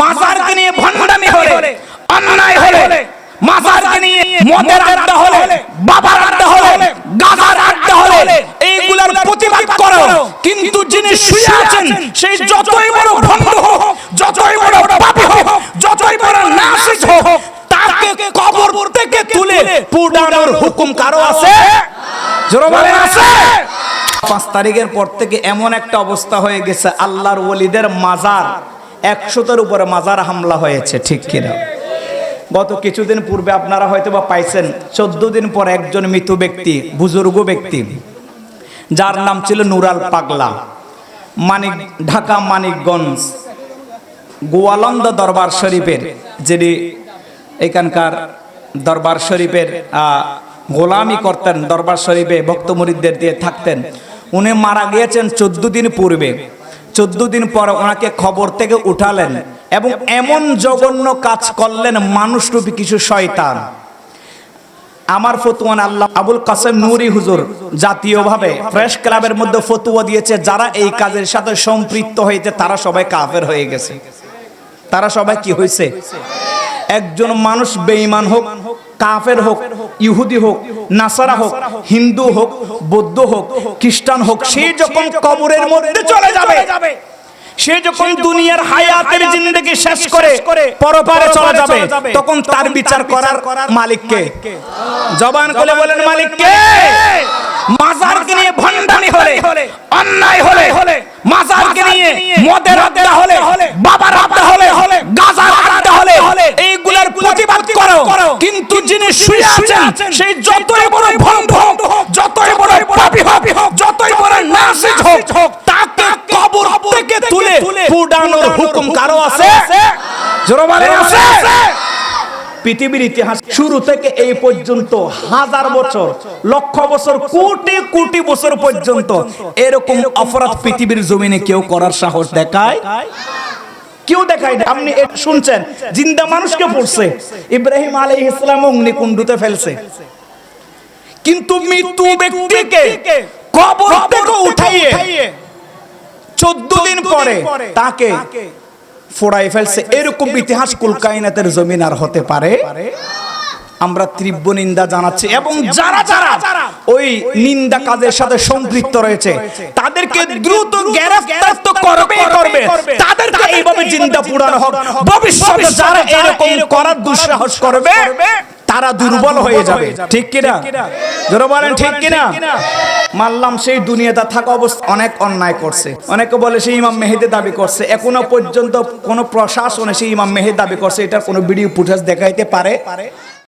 মাজারকে নিয়ে ভণ্ডামি হলে অন্যায় হলে মাজারকে নিয়ে মদের আড্ডা হলে বাবার আড্ডা হলে গাজার আড্ডা হলে এইগুলার প্রতিবাদ করো। কিন্তু যিনি শুয়ে আছেন সেই যতই বড় ভণ্ড হোক যতই বড় পাপী হোক যতই বড় নাসিক হোক তাকে কবর থেকে তুলে পুডানোর হুকুম কারও আছে? জোরে বলেন আছে? পাঁচ তারিখের পর থেকে এমন একটা অবস্থা হয়ে গেছে আল্লাহর ওলিদের মাজার। একশোটার উপরে মাজার হামলা হয়েছে, ঠিক কিনা? গত কিছুদিন পূর্বে আপনারা হয়তো বা পাইছেন চোদ্দ দিন পর একজন মৃত ব্যক্তি, বুজুর্গ ব্যক্তি, যার নাম ছিল নুরাল পাগলা, মানিক, ঢাকা মানিকগঞ্জ, গোয়ালন্দ দরবার শরীফের, যিনি এখানকার দরবার শরীফের গোলামি করতেন, দরবার শরীফে ভক্তমরিদদের দিয়ে থাকতেন, উনি মারা গিয়েছেন চোদ্দ দিন পূর্বে। চোদ্দ দিন পর ওনাকে খবর থেকে উঠালেন এবং এমন জঘন্য কাজ করলেন মানুষ মানুষরূপী কিছু শয়তান। আমার ফতুয়ান আল্লাহ আবুল কাসেম নুরি হুজুর জাতীয়ভাবে প্রেস ক্লাবের মধ্যে ফতুয়া দিয়েছে, যারা এই কাজের সাথে সম্পৃক্ত হয়েছে, তারা সবাই কাফের হয়ে গেছে। তারা সবাই কি হয়েছে? একজন মানুষ বেঈমান হোক, কাফের হোক ইহুদি হোক নাসারা হোক হিন্দু হোক বৌদ্ধ হোক খ্রিস্টান হোক সে যখন কবরের মধ্যে চলে যাবে সে যখন দুনিয়ার হায়াতের জিন্দগি শেষ করে পরপারে চলে যাবে তখন তার বিচার করার মালিককে। জবান করে বলেন মালিককে মাজারকে নিয়ে ভণ্ডামি হলে অন্যায় হলে মাজারকে নিয়ে মদের আড্ডা হলে বাবার আড্ডা হলে গাজার আড্ডা হলে এইগুলার প্রতিবাদ করো কিন্তু যিনি শুয়ে আছেন সেই যতই বড় ভণ্ড হোক যতই বড় পাপী হোক যতই বড় নাসিক হোক তাকে কবর থেকে তুলে পুডানোর হুকুম কারও আছে? জোরে বলেন আছে? পৃথিবীর ইতিহাস শুরু থেকে এই পর্যন্ত হাজার বছর লক্ষ বছর কোটি কোটি বছর পর্যন্ত এরকম অপরাধ পৃথিবীর জমিনে কেউ করার সাহস দেখায়? কেউ দেখায় না আপনি শুনছেন? জিন্দা মানুষকে পড়ছে। ইব্রাহিম আলী ইসলাম অগ্নিকুণ্ডুতে ফেলছে। কিন্তু মৃত্যু ব্যক্তিকে কবর থেকে উঠাইয়ে চোদ্দ দিন পরে তাকে ফোড়াই ফেলছে। এরকম ইতিহাস কুলকাইনাতের জমিন আর হতে পারে। আমরা তীব্র নিন্দা জানাচ্ছি এবং যারা যারা ওই নিন্দা কাজের সাথে সম্পৃক্ত রয়েছে, তাদেরকে দ্রুত গ্রেফতার করবে করবে। জিন্দা পুরানো হোক ভবিষ্যতে যারা এরকম করার দুঃসাহস করবে তারা দুর্বল হয়ে যাবে। ঠিক কিনা? ধরো বলেন ঠিক কিনা? মানলাম সেই দুনিয়াতে থাকা অবস্থা অনেক অন্যায় করছে। অনেকে বলে সেই ইমাম মেহেদি দাবি করছে। এখনও পর্যন্ত কোনো প্রশাসনে সেই ইমাম মেহেদি দাবি করছে। এটা কোনো ভিডিও ফুটেজ দেখাইতে পারে?